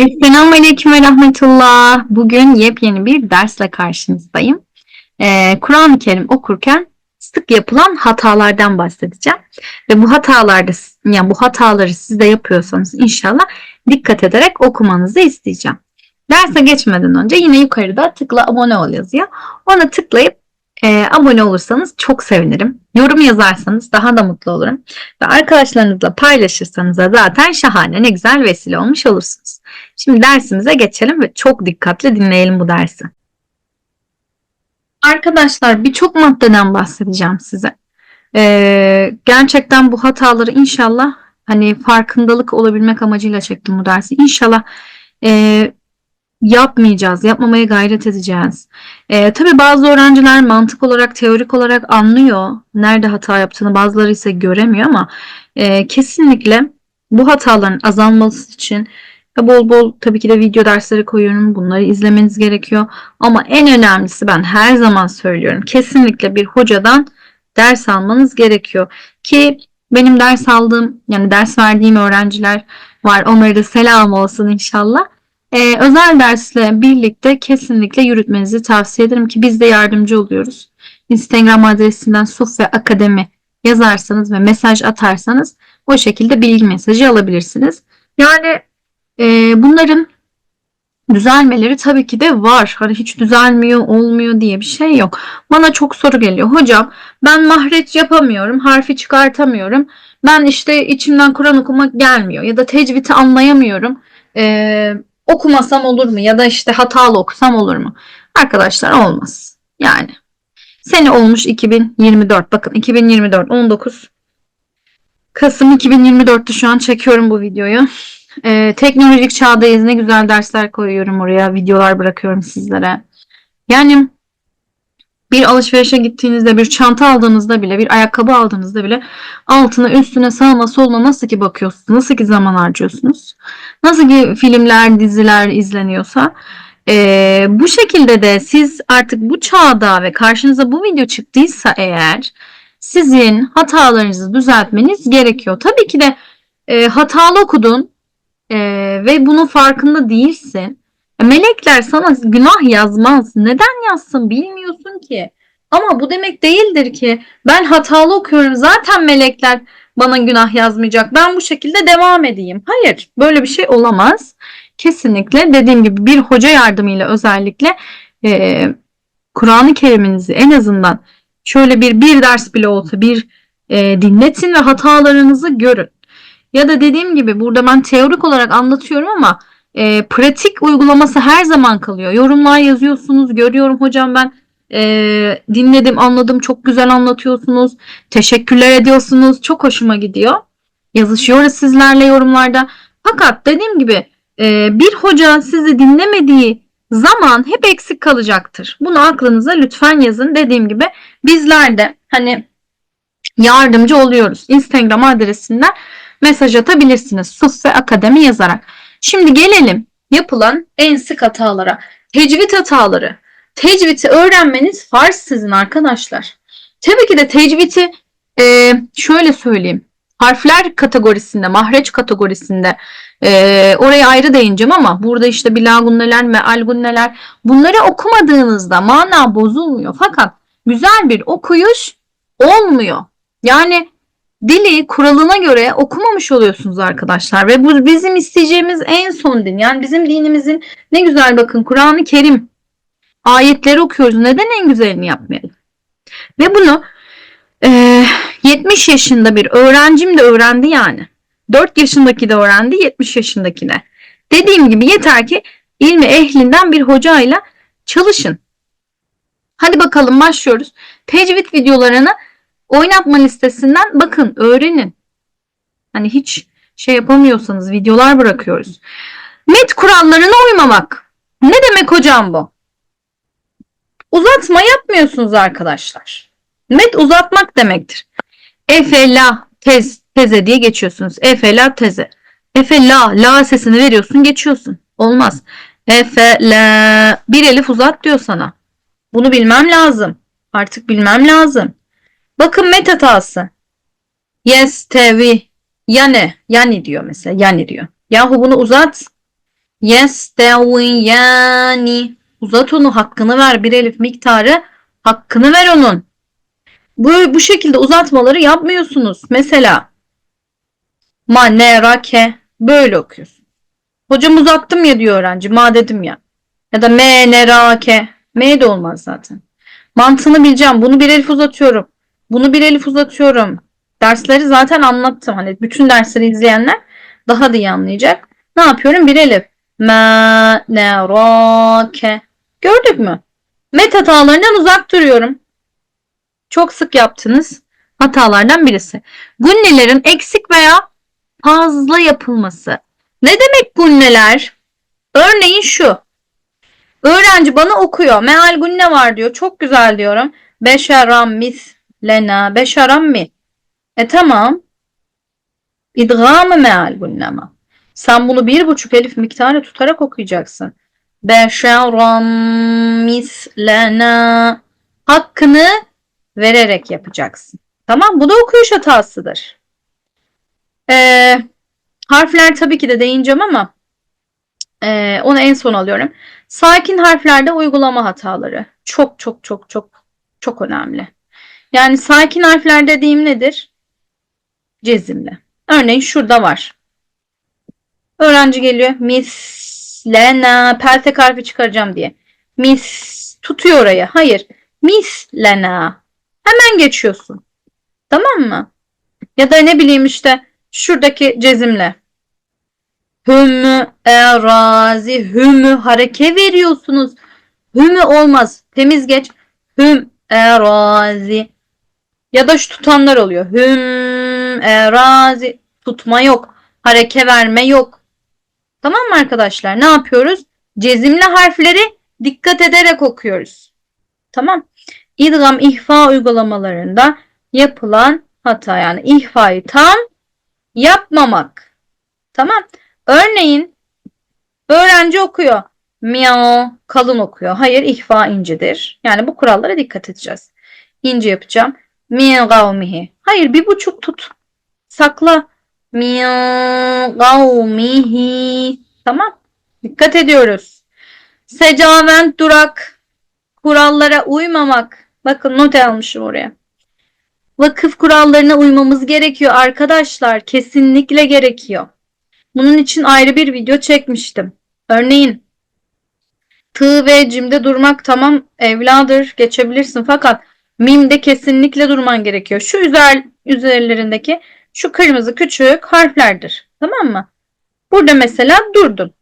Esselamu Aleyküm ve Rahmetullah. Bugün yepyeni bir dersle karşınızdayım. Ee, Kur'an-ı Kerim okurken sık yapılan hatalardan bahsedeceğim. Ve bu hatalarda, yani bu hataları siz de yapıyorsanız inşallah dikkat ederek okumanızı isteyeceğim. Derse geçmeden önce yine yukarıda tıkla abone ol yazıyor. Ona tıklayıp e, abone olursanız çok sevinirim. Yorum yazarsanız daha da mutlu olurum. Ve arkadaşlarınızla paylaşırsanız da zaten şahane ne güzel vesile olmuş olursunuz. Şimdi dersimize geçelim ve çok dikkatli dinleyelim bu dersi. Arkadaşlar birçok maddeden bahsedeceğim size. Ee, gerçekten bu hataları inşallah hani farkındalık olabilmek amacıyla çektim bu dersi. İnşallah e, yapmayacağız, yapmamaya gayret edeceğiz. Ee, tabii bazı öğrenciler mantık olarak, teorik olarak anlıyor nerede hata yaptığını, bazıları ise göremiyor ama e, kesinlikle bu hataların azalması için Bol bol tabii ki de video dersleri koyuyorum. Bunları izlemeniz gerekiyor. Ama en önemlisi ben her zaman söylüyorum. Kesinlikle bir hocadan ders almanız gerekiyor. Ki benim ders aldığım yani ders verdiğim öğrenciler var. Onlara da selam olsun inşallah. Ee, özel dersle birlikte kesinlikle yürütmenizi tavsiye ederim ki biz de yardımcı oluyoruz. Instagram adresinden Suf ve Akademi yazarsanız ve mesaj atarsanız o şekilde bilgi mesajı alabilirsiniz. Yani e, bunların düzelmeleri tabii ki de var. Hani hiç düzelmiyor, olmuyor diye bir şey yok. Bana çok soru geliyor. Hocam ben mahreç yapamıyorum, harfi çıkartamıyorum. Ben işte içimden Kur'an okumak gelmiyor ya da tecviti anlayamıyorum. Ee, okumasam olur mu ya da işte hatalı okusam olur mu? Arkadaşlar olmaz. Yani sene olmuş 2024. Bakın 2024 19 Kasım 2024'te şu an çekiyorum bu videoyu. Ee, teknolojik çağdayız. Ne güzel dersler koyuyorum oraya. Videolar bırakıyorum sizlere. Yani bir alışverişe gittiğinizde, bir çanta aldığınızda bile, bir ayakkabı aldığınızda bile altına, üstüne, sağına, soluna nasıl ki bakıyorsunuz? Nasıl ki zaman harcıyorsunuz? Nasıl ki filmler, diziler izleniyorsa ee, bu şekilde de siz artık bu çağda ve karşınıza bu video çıktıysa eğer sizin hatalarınızı düzeltmeniz gerekiyor. Tabii ki de e, hatalı okudun, e, ve bunun farkında değilsin. Melekler sana günah yazmaz. Neden yazsın bilmiyorsun ki. Ama bu demek değildir ki ben hatalı okuyorum zaten melekler bana günah yazmayacak. Ben bu şekilde devam edeyim. Hayır böyle bir şey olamaz. Kesinlikle dediğim gibi bir hoca yardımıyla özellikle e, Kur'an-ı Kerim'inizi en azından şöyle bir bir ders bile olsa bir e, dinletin ve hatalarınızı görün. Ya da dediğim gibi burada ben teorik olarak anlatıyorum ama e, pratik uygulaması her zaman kalıyor. Yorumlar yazıyorsunuz, görüyorum hocam ben e, dinledim, anladım, çok güzel anlatıyorsunuz, teşekkürler ediyorsunuz, çok hoşuma gidiyor. Yazışıyoruz sizlerle yorumlarda. Fakat dediğim gibi e, bir hoca sizi dinlemediği zaman hep eksik kalacaktır. Bunu aklınıza lütfen yazın. Dediğim gibi bizler de hani yardımcı oluyoruz. Instagram adresinden mesaj atabilirsiniz. Suffe Akademi yazarak. Şimdi gelelim yapılan en sık hatalara. Tecvid hataları. Tecviti öğrenmeniz farz sizin arkadaşlar. Tabii ki de tecviti e, şöyle söyleyeyim. Harfler kategorisinde, mahreç kategorisinde e, oraya ayrı değineceğim ama burada işte bilagunneler, mealgunneler bunları okumadığınızda mana bozulmuyor. Fakat güzel bir okuyuş olmuyor. Yani dili kuralına göre okumamış oluyorsunuz arkadaşlar. Ve bu bizim isteyeceğimiz en son din. Yani bizim dinimizin ne güzel bakın Kur'an-ı Kerim ayetleri okuyoruz. Neden en güzelini yapmayalım? Ve bunu e, 70 yaşında bir öğrencim de öğrendi yani. 4 yaşındaki de öğrendi 70 yaşındaki de. Dediğim gibi yeter ki ilmi ehlinden bir hocayla çalışın. Hadi bakalım başlıyoruz. Tecvid videolarını Oynatma listesinden bakın, öğrenin. Hani hiç şey yapamıyorsanız videolar bırakıyoruz. Met kurallarına uymamak. Ne demek hocam bu? Uzatma yapmıyorsunuz arkadaşlar. Met uzatmak demektir. Efe, la, tez, teze diye geçiyorsunuz. Efe, la, teze. Efe, la, la sesini veriyorsun geçiyorsun. Olmaz. Efe, la. Bir elif uzat diyor sana. Bunu bilmem lazım. Artık bilmem lazım. Bakın met hatası. Yes, tevi, yani, yani diyor mesela. Yani diyor. Yahu bunu uzat. Yesteviyani. Uzat onu hakkını ver. Bir elif miktarı hakkını ver onun. Bu, bu şekilde uzatmaları yapmıyorsunuz. Mesela ma ne rake böyle okuyorsun. Hocam uzattım ya diyor öğrenci. Ma dedim ya. Ya da me ne rake. Me de olmaz zaten. Mantığını bileceğim. Bunu bir elif uzatıyorum. Bunu bir elif uzatıyorum. Dersleri zaten anlattım. Hani bütün dersleri izleyenler daha da iyi anlayacak. Ne yapıyorum? Bir elif. Me ne rake. Gördük mü? Met hatalarından uzak duruyorum. Çok sık yaptığınız hatalardan birisi. Günnelerin eksik veya fazla yapılması. Ne demek günneler? Örneğin şu. Öğrenci bana okuyor. Meal günne var diyor. Çok güzel diyorum. Beşeram mis lena. Beşeram mi? E tamam. İdgamı meal günnema. Sen bunu bir buçuk elif miktarı tutarak okuyacaksın. Beşeram mislena. Hakkını vererek yapacaksın. Tamam bu da okuyuş hatasıdır. Ee, harfler tabii ki de değineceğim ama e, onu en son alıyorum. Sakin harflerde uygulama hataları. Çok çok çok çok çok önemli. Yani sakin harfler dediğim nedir? Cezimli. Örneğin şurada var. Öğrenci geliyor. Mislena. Peltek harfi çıkaracağım diye. Mis. Tutuyor oraya. Hayır. Mislena. Hemen geçiyorsun. Tamam mı? Ya da ne bileyim işte şuradaki cezimle. Hümü erazi hümü hareke veriyorsunuz. Hümü olmaz. Temiz geç. Hüm erazi. Ya da şu tutanlar oluyor. Hüm erazi. Tutma yok. Hareke verme yok. Tamam mı arkadaşlar? Ne yapıyoruz? Cezimli harfleri dikkat ederek okuyoruz. Tamam. İdgam ihfa uygulamalarında yapılan hata yani ihfayı tam yapmamak. Tamam. Örneğin öğrenci okuyor. Miao kalın okuyor. Hayır ihfa incedir. Yani bu kurallara dikkat edeceğiz. İnce yapacağım. Min gavmihi. Hayır bir buçuk tut. Sakla. Min gavmihi. Tamam. Dikkat ediyoruz. Secavent durak. Kurallara uymamak. Bakın not almışım oraya. Vakıf kurallarına uymamız gerekiyor arkadaşlar. Kesinlikle gerekiyor. Bunun için ayrı bir video çekmiştim. Örneğin tı ve cimde durmak tamam evladır geçebilirsin fakat mimde kesinlikle durman gerekiyor. Şu üzer, üzerlerindeki şu kırmızı küçük harflerdir. Tamam mı? Burada mesela durdun.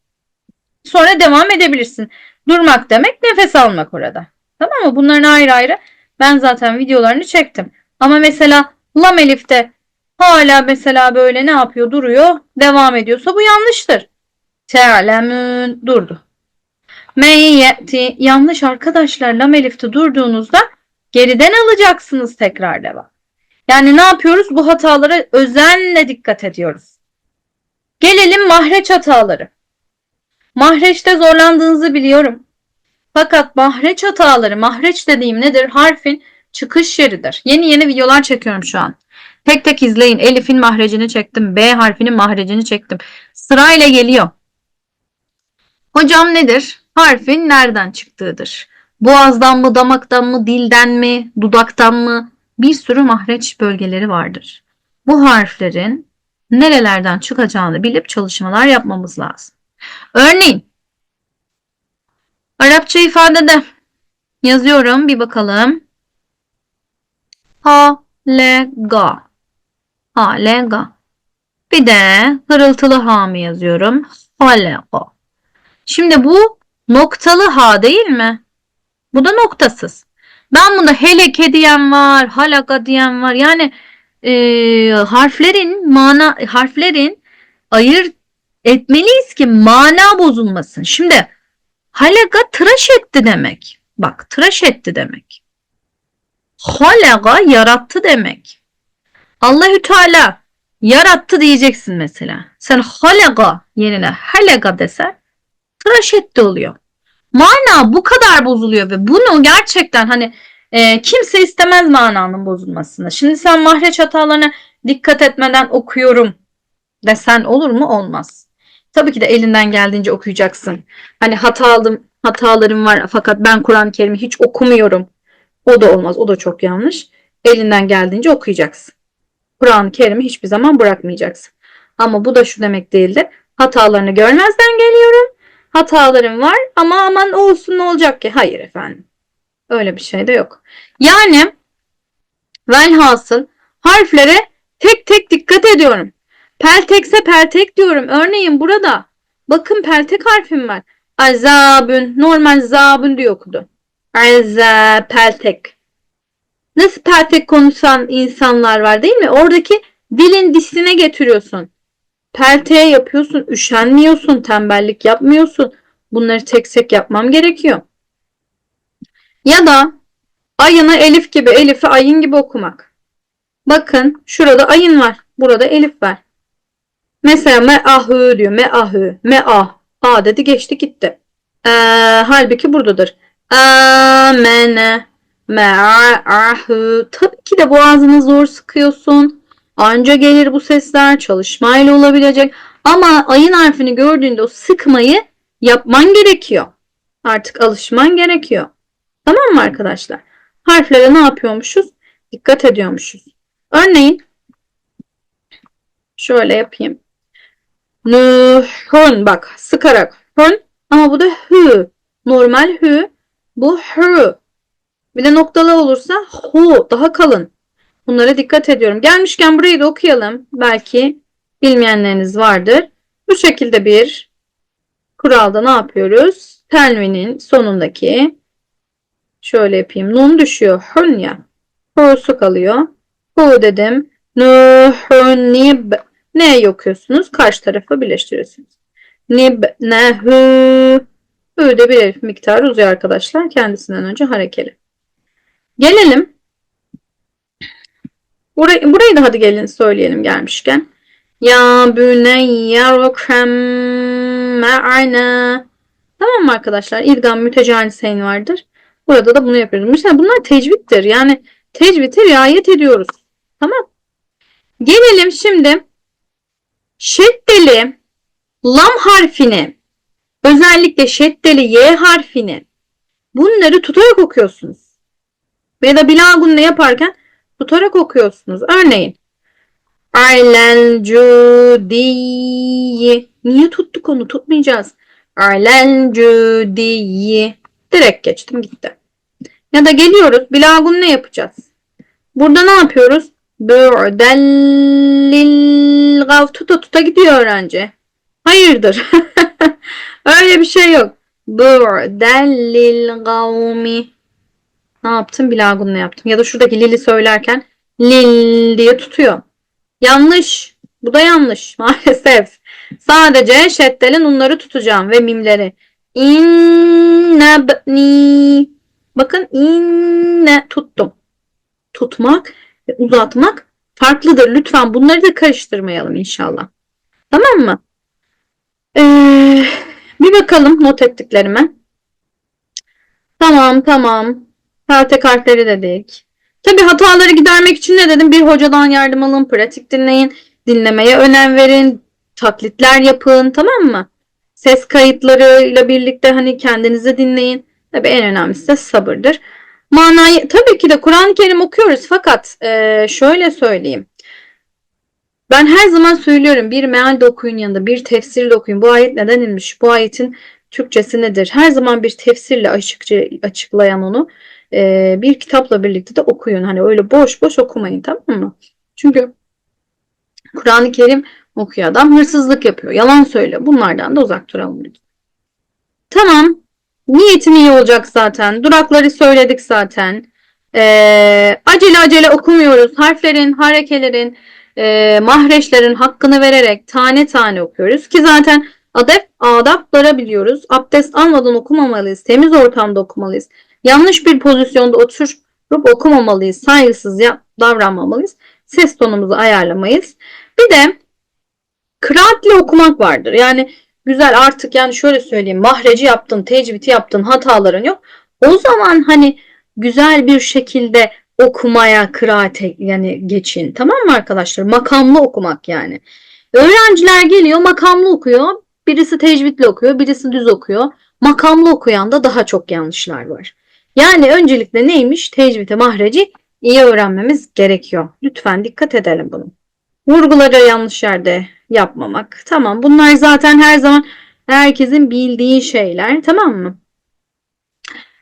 Sonra devam edebilirsin. Durmak demek nefes almak orada. Tamam mı? Bunların ayrı ayrı ben zaten videolarını çektim. Ama mesela lam elifte hala mesela böyle ne yapıyor duruyor devam ediyorsa bu yanlıştır. Te'lemün durdu. Meyyeti yanlış arkadaşlar lam elifte durduğunuzda geriden alacaksınız tekrar devam. Yani ne yapıyoruz? Bu hatalara özenle dikkat ediyoruz. Gelelim mahreç hataları. Mahreçte zorlandığınızı biliyorum. Fakat mahreç hataları, mahreç dediğim nedir? Harfin çıkış yeridir. Yeni yeni videolar çekiyorum şu an. Tek tek izleyin. Elif'in mahrecini çektim. B harfinin mahrecini çektim. Sırayla geliyor. Hocam nedir? Harfin nereden çıktığıdır. Boğazdan mı, damaktan mı, dilden mi, dudaktan mı? Bir sürü mahreç bölgeleri vardır. Bu harflerin nerelerden çıkacağını bilip çalışmalar yapmamız lazım. Örneğin Arapça ifadede yazıyorum bir bakalım. Ha, le, ga. Ha, le, ga. Bir de hırıltılı ha mı yazıyorum? Ha, le, ga. Şimdi bu noktalı ha değil mi? Bu da noktasız. Ben bunda heleke diyen var, halaka diyen var. Yani e, harflerin mana harflerin ayırt etmeliyiz ki mana bozulmasın. Şimdi halaka tıraş etti demek. Bak tıraş etti demek. Halaga yarattı demek. Allahü Teala yarattı diyeceksin mesela. Sen halaga yerine halaga desen tıraş etti oluyor. Mana bu kadar bozuluyor ve bunu gerçekten hani e, kimse istemez mananın bozulmasını. Şimdi sen mahreç hatalarına dikkat etmeden okuyorum desen olur mu? Olmaz. Tabii ki de elinden geldiğince okuyacaksın. Hani hatalı, hatalarım var fakat ben Kur'an-ı Kerim'i hiç okumuyorum. O da olmaz. O da çok yanlış. Elinden geldiğince okuyacaksın. Kur'an-ı Kerim'i hiçbir zaman bırakmayacaksın. Ama bu da şu demek değildir. Hatalarını görmezden geliyorum. Hatalarım var ama aman olsun ne olacak ki? Hayır efendim. Öyle bir şey de yok. Yani velhasıl harflere tek tek dikkat ediyorum. Peltekse peltek diyorum. Örneğin burada bakın peltek harfim var. Azabün. Normal zabün diye okudu. Azza peltek. Nasıl peltek konuşan insanlar var değil mi? Oradaki dilin dişine getiriyorsun. Pelteğe yapıyorsun. Üşenmiyorsun. Tembellik yapmıyorsun. Bunları tek tek yapmam gerekiyor. Ya da ayını elif gibi, elifi ayın gibi okumak. Bakın şurada ayın var. Burada elif var. Mesela me'ahü diyor. Me'ahü. Me'ah. A dedi geçti gitti. Ee, halbuki buradadır. Amene. Me'ahü. Tabii ki de boğazını zor sıkıyorsun. Anca gelir bu sesler. Çalışmayla olabilecek. Ama ayın harfini gördüğünde o sıkmayı yapman gerekiyor. Artık alışman gerekiyor. Tamam mı arkadaşlar? Harflere ne yapıyormuşuz? Dikkat ediyormuşuz. Örneğin şöyle yapayım. Nühün bak sıkarak hün ama bu da hü. Normal hü. Bu hü. Bir de noktalı olursa hu daha kalın. Bunlara dikkat ediyorum. Gelmişken burayı da okuyalım. Belki bilmeyenleriniz vardır. Bu şekilde bir kuralda ne yapıyoruz? Tenvinin sonundaki şöyle yapayım. Nun düşüyor. Hün ya. Hu'su kalıyor. Hu dedim. Nuhun nib. Ne okuyorsunuz? Karşı tarafa birleştiriyorsunuz. Nib nehü. Hü de bir elif miktarı uzuyor arkadaşlar. Kendisinden önce harekeli. Gelelim. Burayı, burayı da hadi gelin söyleyelim gelmişken. Ya büneyye rukem ma'ana. Tamam mı arkadaşlar? İdgam mütecaniseyn vardır. Burada da bunu yapıyoruz. Mesela bunlar tecvittir. Yani tecvite riayet ediyoruz. Tamam. Gelelim şimdi şeddeli lam harfini özellikle şeddeli y harfini bunları tutarak okuyorsunuz. Ya da bilagunne yaparken tutarak okuyorsunuz. Örneğin Alel cüdiyi. Niye tuttuk onu? Tutmayacağız. Alel cüdiyi. Direkt geçtim gitti. Ya da geliyoruz. Bilagun ne yapacağız? Burada ne yapıyoruz? Bu'dellil gav. Tuta tuta gidiyor öğrenci. Hayırdır? Öyle bir şey yok. Bu'dellil gavmi. Ne yaptım? Bilagun ne yaptım? Ya da şuradaki lili söylerken lil diye tutuyor. Yanlış. Bu da yanlış maalesef. Sadece şeddelin unları tutacağım ve mimleri. İnnebni. Bakın inne tuttum. Tutmak ve uzatmak farklıdır. Lütfen bunları da karıştırmayalım inşallah. Tamam mı? Ee, bir bakalım not ettiklerime. Tamam tamam. Peltek harfleri dedik. Tabi hataları gidermek için ne dedim? Bir hocadan yardım alın, pratik dinleyin, dinlemeye önem verin, taklitler yapın tamam mı? Ses kayıtlarıyla birlikte hani kendinizi dinleyin. Tabi en önemlisi de sabırdır. Manayı tabii ki de Kur'an-ı Kerim okuyoruz fakat e, şöyle söyleyeyim. Ben her zaman söylüyorum bir meal de okuyun yanında bir tefsir de okuyun. Bu ayet neden inmiş? Bu ayetin Türkçesi nedir? Her zaman bir tefsirle açıkça açıklayan onu e, bir kitapla birlikte de okuyun. Hani öyle boş boş okumayın tamam mı? Çünkü Kur'an-ı Kerim okuyor adam hırsızlık yapıyor. Yalan söylüyor. Bunlardan da uzak duralım lütfen. Tamam. Niyetin iyi olacak zaten. Durakları söyledik zaten. Ee, acele acele okumuyoruz. Harflerin, harekelerin, e, mahreçlerin hakkını vererek tane tane okuyoruz. Ki zaten adep, adaplara biliyoruz. Abdest almadan okumamalıyız. Temiz ortamda okumalıyız. Yanlış bir pozisyonda oturup okumamalıyız. Saygısız davranmamalıyız. Ses tonumuzu ayarlamayız. Bir de kıraatle okumak vardır. Yani güzel artık yani şöyle söyleyeyim. Mahreci yaptın, tecviti yaptın, hataların yok. O zaman hani güzel bir şekilde okumaya, kıraate yani geçin. Tamam mı arkadaşlar? Makamlı okumak yani. Öğrenciler geliyor makamlı okuyor. Birisi tecvidli okuyor, birisi düz okuyor. Makamlı okuyan da daha çok yanlışlar var. Yani öncelikle neymiş? Tecvide mahreci iyi öğrenmemiz gerekiyor. Lütfen dikkat edelim bunu. Vurguları yanlış yerde yapmamak. Tamam bunlar zaten her zaman herkesin bildiği şeyler tamam mı?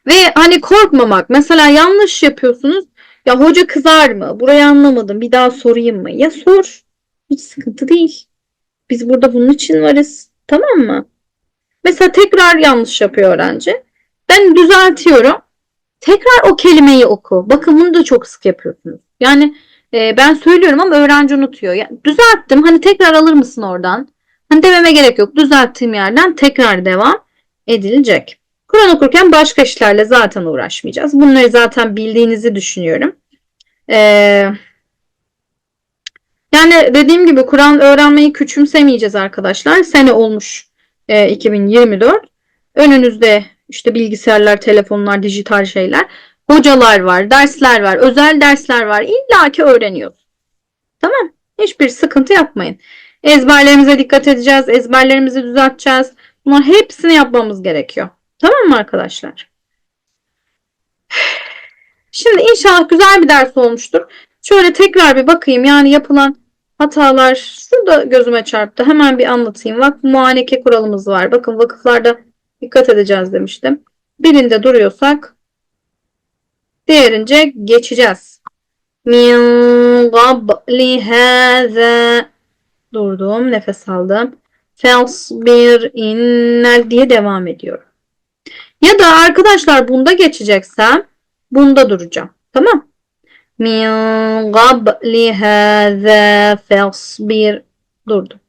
Ve hani korkmamak. Mesela yanlış yapıyorsunuz. Ya hoca kızar mı? Burayı anlamadım. Bir daha sorayım mı? Ya sor. Hiç sıkıntı değil. Biz burada bunun için varız. Tamam mı? Mesela tekrar yanlış yapıyor öğrenci. Ben düzeltiyorum. Tekrar o kelimeyi oku. Bakın bunu da çok sık yapıyorsunuz. Yani e, ben söylüyorum ama öğrenci unutuyor. Ya, düzelttim. Hani tekrar alır mısın oradan? Hani dememe gerek yok. Düzelttiğim yerden tekrar devam edilecek. Kur'an okurken başka işlerle zaten uğraşmayacağız. Bunları zaten bildiğinizi düşünüyorum. Ee, yani dediğim gibi Kur'an öğrenmeyi küçümsemeyeceğiz arkadaşlar. Sene olmuş e, 2024. Önünüzde işte bilgisayarlar, telefonlar, dijital şeyler. Hocalar var, dersler var, özel dersler var. İlla ki öğreniyoruz. Tamam. Hiçbir sıkıntı yapmayın. Ezberlerimize dikkat edeceğiz. Ezberlerimizi düzelteceğiz. Bunlar hepsini yapmamız gerekiyor. Tamam mı arkadaşlar? Şimdi inşallah güzel bir ders olmuştur. Şöyle tekrar bir bakayım. Yani yapılan hatalar şurada gözüme çarptı. Hemen bir anlatayım. Vakıf muaneke kuralımız var. Bakın vakıflarda dikkat edeceğiz demiştim. Birinde duruyorsak diğerince geçeceğiz. Min qabli hâzâ Durdum, nefes aldım. Fasbir innel diye devam ediyorum. Ya da arkadaşlar bunda geçeceksem bunda duracağım. Tamam. Min qabli hâzâ fasbir durdum.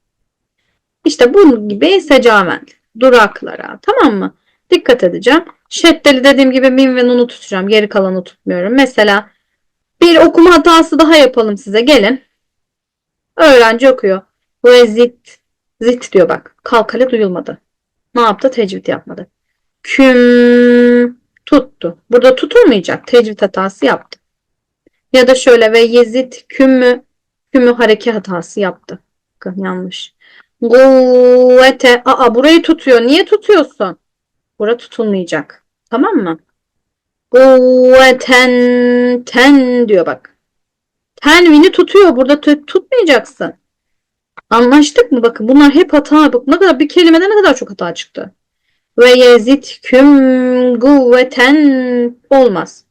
İşte bunun gibi secamen duraklara tamam mı? Dikkat edeceğim. Şeddeli dediğim gibi min ve nunu tutacağım. Geri kalanı tutmuyorum. Mesela bir okuma hatası daha yapalım size. Gelin. Öğrenci okuyor. Ve zit. Zit diyor bak. Kalkale duyulmadı. Ne yaptı? Tecvid yapmadı. Küm tuttu. Burada tutulmayacak. Tecvid hatası yaptı. Ya da şöyle ve yezid kümmü kümmü hareke hatası yaptı. Yanlış. Kuvvete. Aa burayı tutuyor. Niye tutuyorsun? Bura tutulmayacak. Tamam mı? Kuvveten ten diyor bak. Tenvini tutuyor. Burada tutmayacaksın. Anlaştık mı? Bakın bunlar hep hata. Bak ne kadar bir kelimede ne kadar çok hata çıktı. Ve yezidküm kuvveten olmaz.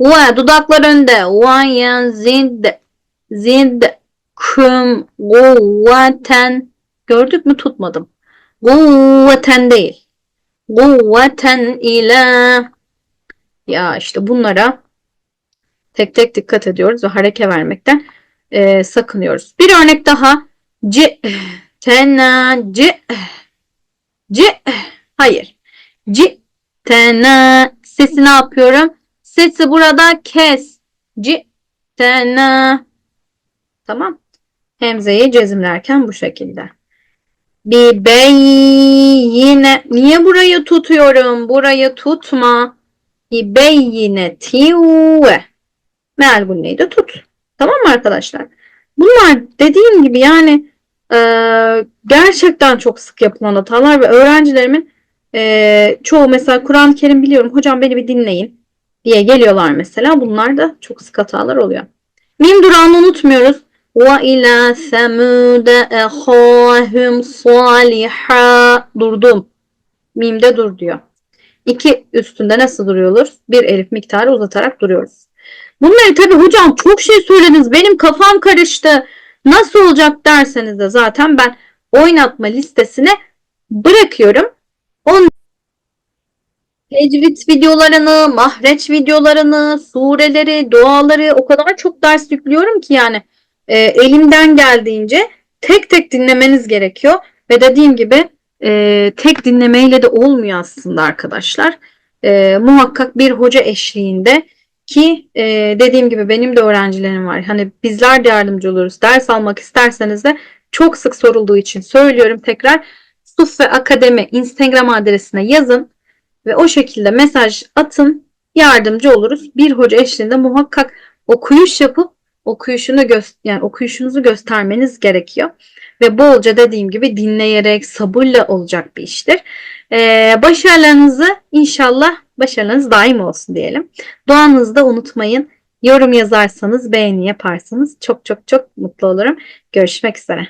Ve dudaklar önde. Ve yezid zid küm kuvveten gördük mü tutmadım. Kuvveten değil. Kuvveten ile ya işte bunlara tek tek dikkat ediyoruz ve hareke vermekten e, sakınıyoruz. Bir örnek daha. C tena c c hayır. C tena sesi ne yapıyorum? Sesi burada kes. C tena tamam. Hemzeyi cezimlerken bu şekilde. Bir bey yine niye burayı tutuyorum? Burayı tutma. Bir bey yine tive. Meal bu neydi? Tut. Tamam mı arkadaşlar? Bunlar dediğim gibi yani e, gerçekten çok sık yapılan hatalar ve öğrencilerimin e, çoğu mesela Kur'an-ı Kerim biliyorum hocam beni bir dinleyin diye geliyorlar mesela. Bunlar da çok sık hatalar oluyor. Mim durağını unutmuyoruz. İla semude ehâhum saliha durdum. Mimde dur diyor. İki üstünde nasıl duruyoruz? Bir elif miktarı uzatarak duruyoruz. Bunları tabi hocam çok şey söylediniz. Benim kafam karıştı. Nasıl olacak derseniz de zaten ben oynatma listesine bırakıyorum. On tecvid videolarını, mahreç videolarını, sureleri, duaları o kadar çok ders yüklüyorum ki yani e, elimden geldiğince tek tek dinlemeniz gerekiyor. Ve dediğim gibi e, tek dinlemeyle de olmuyor aslında arkadaşlar. E, muhakkak bir hoca eşliğinde ki e, dediğim gibi benim de öğrencilerim var. Hani bizler de yardımcı oluruz. Ders almak isterseniz de çok sık sorulduğu için söylüyorum tekrar. Suf ve Akademi Instagram adresine yazın ve o şekilde mesaj atın. Yardımcı oluruz. Bir hoca eşliğinde muhakkak okuyuş yapıp okuyuşunu gö- yani okuyuşunuzu göstermeniz gerekiyor. Ve bolca dediğim gibi dinleyerek sabırla olacak bir iştir. Ee, başarılarınızı inşallah başarılarınız daim olsun diyelim. Duanızı da unutmayın. Yorum yazarsanız, beğeni yaparsanız çok çok çok mutlu olurum. Görüşmek üzere.